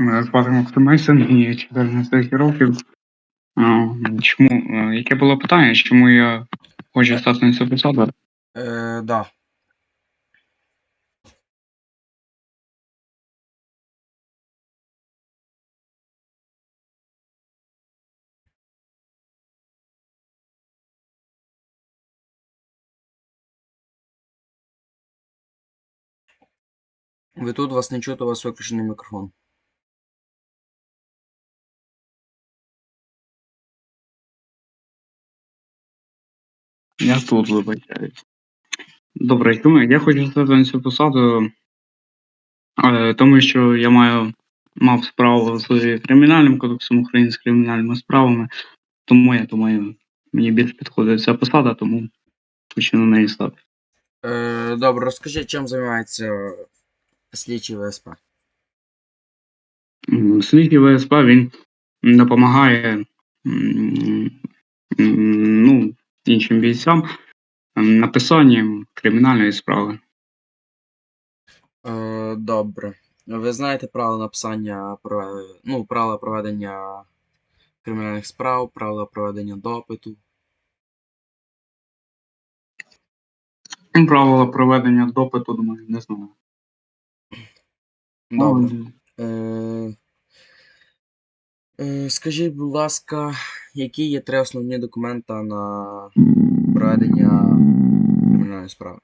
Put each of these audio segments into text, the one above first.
Мене звати Максим Мейсон, мені 14 років. Чому, е, яке було питання, чому я хочу стати на цю посаду? Е, да. Ви тут вас не чути, у вас виключений мікрофон. Я тут вибачаюсь. Добре, чому? Я хочу стати на цю посаду, е, тому що я маю мав справу з кримінальним кодексом України з кримінальними справами, тому я думаю, мені більш підходить ця посада, тому хочу на неї стати. Е, добре, розкажіть, чим займається слідчий ВСП? Слідчий ВСП він допомагає м, іншим бійцям написанням кримінальної справи. Е, добре. Ви знаєте правила написання ну, правила проведення кримінальних справ, правила проведення допиту. Правила проведення допиту, думаю, не знаю. Добре. Ну, е, скажіть, будь ласка, які є три основні документи на проведення кримінальної справи?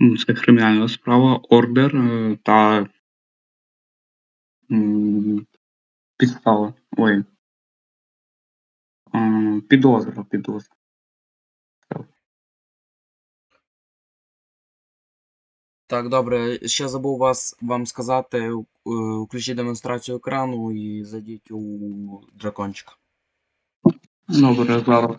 ну, Це кримінальна справа, ордер е, та підстава. Ой. Е, Підозра, підозра. Так, добре. Ще забув вас вам сказати, е, включіть демонстрацію екрану і зайдіть у дракончика. Добре, зараз.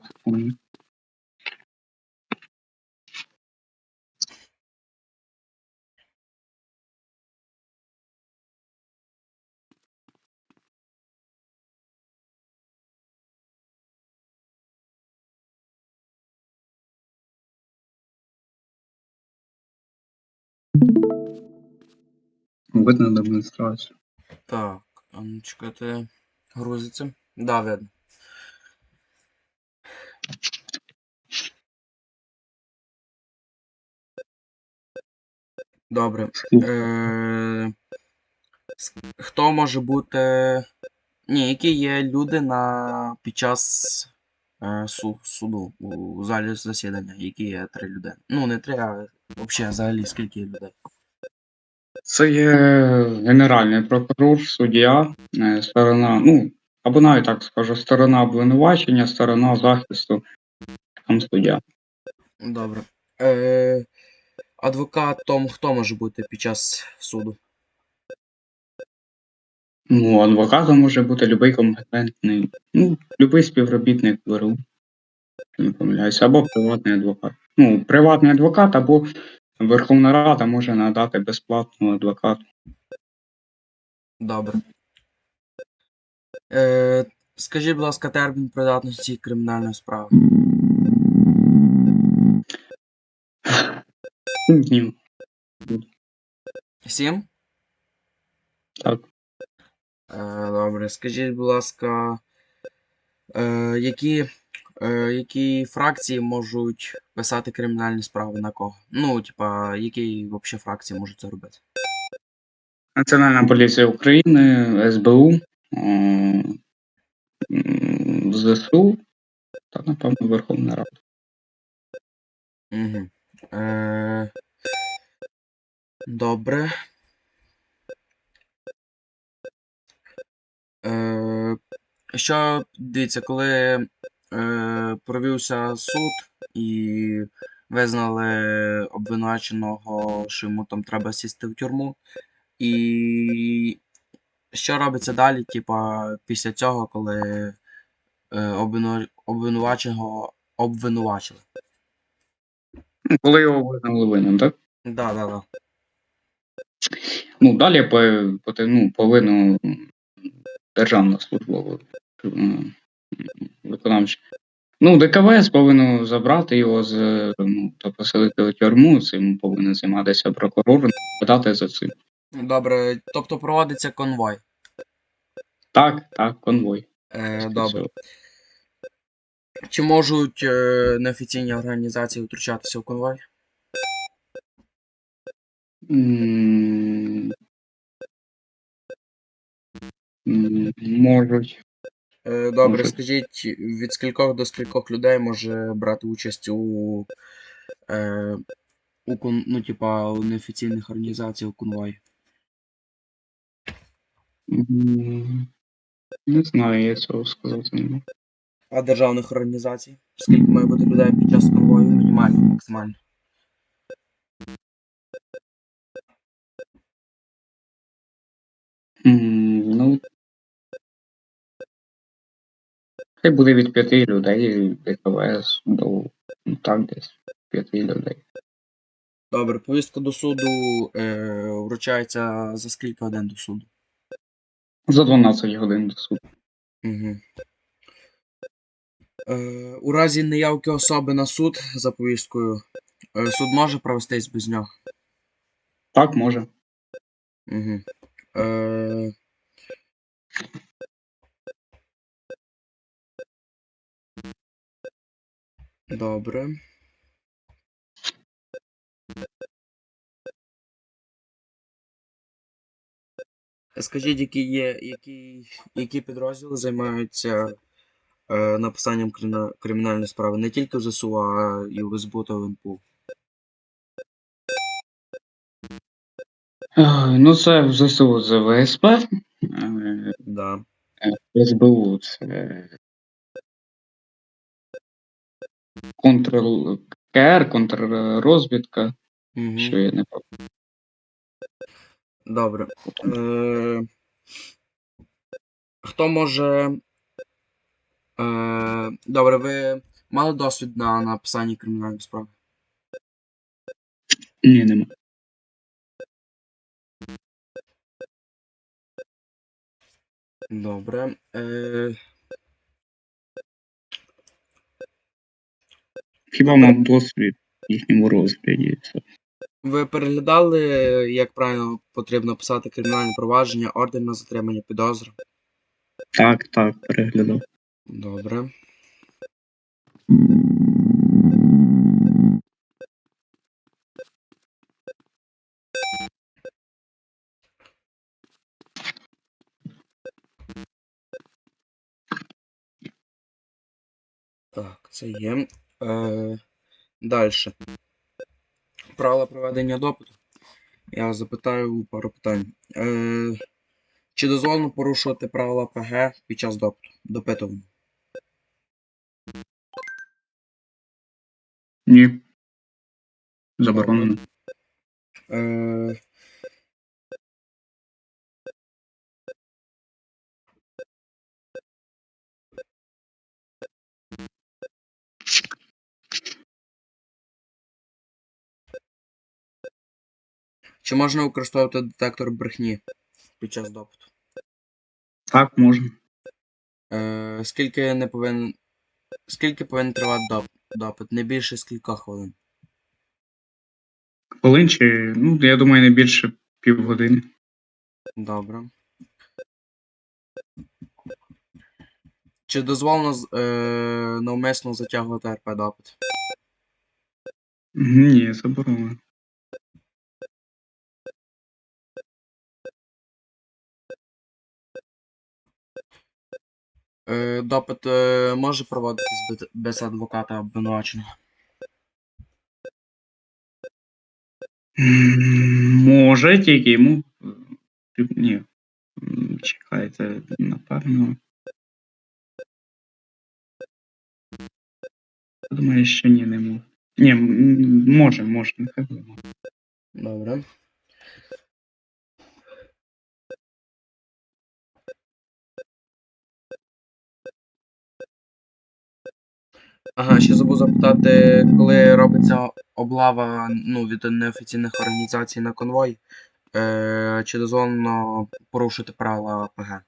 Видно демонстрацію. Так, а ну чекайте, грузиться. Да, видно. Добре. Е, хто може бути. Ні, які є люди на під час е, су, суду у залі засідання, які є три людини. Ну, не три, а взагалі взагалі скільки є людей. Це є генеральний прокурор, суддя, е, сторона, ну, або навіть так скажу, сторона обвинувачення, сторона захисту, там суддя. Добре. Е, адвокатом хто може бути під час суду? Ну, адвокатом може бути будь-який компетентний, ну, будь-який співробітник ВРУ, не помиляюся, або приватний адвокат. Ну, приватний адвокат або Верховна Рада може надати безплатного адвоката. Добре. Е, скажіть, будь ласка, термін придатності кримінальної справи. Сім днів. Сім? Так. Е, добре. Скажіть, будь ласка, е, які, які фракції можуть писати кримінальні справи на кого? Ну, типа, які взагалі фракції можуть це робити? Національна поліція України, СБУ, е, ЗСУ та, напевно, Верховна Рада. Угу. Е, добре. Е, що, дивіться, коли е, провівся суд і визнали обвинуваченого, що йому там треба сісти в тюрму. І що робиться далі, типа, після цього, коли е, обвинуваченого обвинувачили? Ну, Коли його визнали винним, так? Да, да, да. Ну, далі по, по, ну, повинно Державна служба м, виконавча. Ну, ДКВС повинно забрати його з ну, та поселити в тюрму, цим повинен займатися прокурор, подати за цим. Добре, тобто проводиться конвой. Так, так, конвой. Е, добре. Чи можуть е, неофіційні організації втручатися в конвой? М, Можуть. Е, добре, скажіть, від скількох до скількох людей може брати участь у, е, у ну, типа, у неофіційних організаціях у конвої? М, Не знаю, я цього сказати не можу. А державних організацій? Скільки має бути людей під час конвою? Мінімально, максимально. М, Хай буде від п'яти людей ДКВС до ну, так десь п'яти людей. Добре, повістка до суду е, вручається за скільки годин до суду? За 12 годин до суду. Угу. Е, у разі неявки особи на суд за повісткою, е, суд може провестись без нього. Так, може. Угу. Е, добре. Скажіть, які є, які, які підрозділи займаються е, написанням крина- кримінальної справи не тільки в ЗСУ, а і в СБУ та в НПУ? Е, Ну, це в ЗСУ це ВСП, е, Да. в СБУ це контр... КР, контррозвідка, Угу. що я не пам'ятаю. Добре. Е, хто може. Е, добре, ви мали досвід на написанні кримінальної справи? Ні, нема. Добре. Е, Хіба мав досвід в їхньому розгляді. ви переглядали, як правильно потрібно писати кримінальне провадження, ордер на затримання підозри? Так, так, переглядав. Добре. Так, це є. Е, далі. Правила проведення допиту. Я запитаю пару питань. Е, чи дозволено порушувати правила ПГ під час допиту? допитування? Ні. Заборонено. Е, Чи можна використовувати детектор брехні під час допиту? Так, можна. Е, скільки не повинен. Скільки повинен тривати доп... допит? Не більше скількох хвилин. Хвилин чи, ну, я думаю, не більше півгодини. Добре. Чи дозволено е, навмисно затягувати РП допит? Ні, заборонено. Допит е, може проводитись без, адвоката обвинуваченого? Може, тільки йому. е, Ні. Чекайте, напевно. Думаю, що ні, не може. Ні, може, може, нехай буде. Добре. Ага, ще забув запитати, коли робиться облава ну, від неофіційних організацій на конвой, е, чи дозволено порушити правила ПГ?